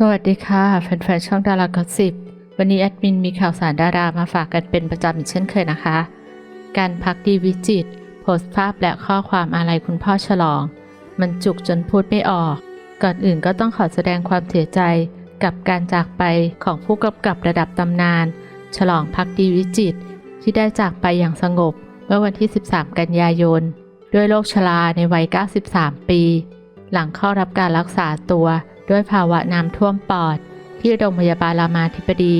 สวัสดีค่ะ แฟนๆช่องดารากอสิบวันนี้แอดมินมีข่าวสารดารามาฝากกันเป็นประจำอีกเช่นเคยนะคะ การพักดีวิจิตโพสต์ภาพและข้อความอาลัยคุณพ่อฉลอง มันจุกจนพูดไม่ออก ก่อนอื่นก็ต้องขอแสดงความเสียใจกับการจากไปของผู้กำกับระดับตำนาน ฉลองพักดีวิจิตที่ได้จากไปอย่างสงบ เมื่อวันที่ 13 กันยายน ด้วยโรคชราในวัย 93 ปี หลังเข้ารับการรักษาตัว ด้วยภาวะน้ำท่วมปอด ที่โรงพยาบาลรามาธิบดี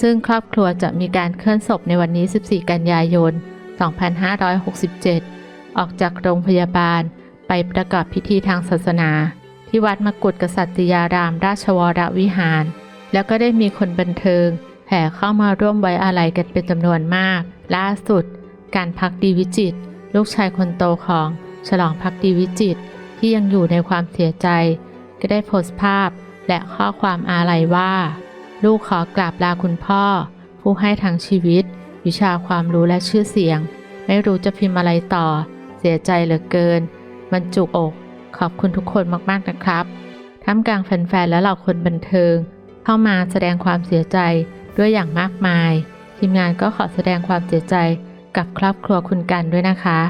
ซึ่งครอบครัวจะมีการเคลื่อนศพในวันนี้ 14 กันยายน 2567 ออกจากโรงพยาบาลไปประกอบพิธีทางศาสนา ที่วัดมกุฏกษัตริยารามราชวรวิหาร แล้วก็ได้มีคนบันเทิงแห่เข้ามาร่วมไว้อาลัยกันเป็นจำนวนมาก ล่าสุด การพักดีวิจิต ลูกชายคนโตของฉลองพักดีวิจิต ที่ยังอยู่ในความเสียใจ ก็ได้โพสต์ภาพ และข้อความอาลัยว่า ลูกขอกราบลาคุณพ่อ ผู้ให้ทั้งชีวิต วิชาความรู้และชื่อเสียง ไม่รู้จะพิมพ์อะไรต่อ เสียใจเหลือเกิน มันจุกอก ขอบคุณทุกคนมากๆนะครับท่ามกลางแฟนๆและเหล่าคนบันเทิง เข้ามาแสดงความเสียใจด้วยอย่างมากมาย ทีมงานก็ขอแสดงความเสียใจกับครอบครัวคุณกันด้วยนะคะ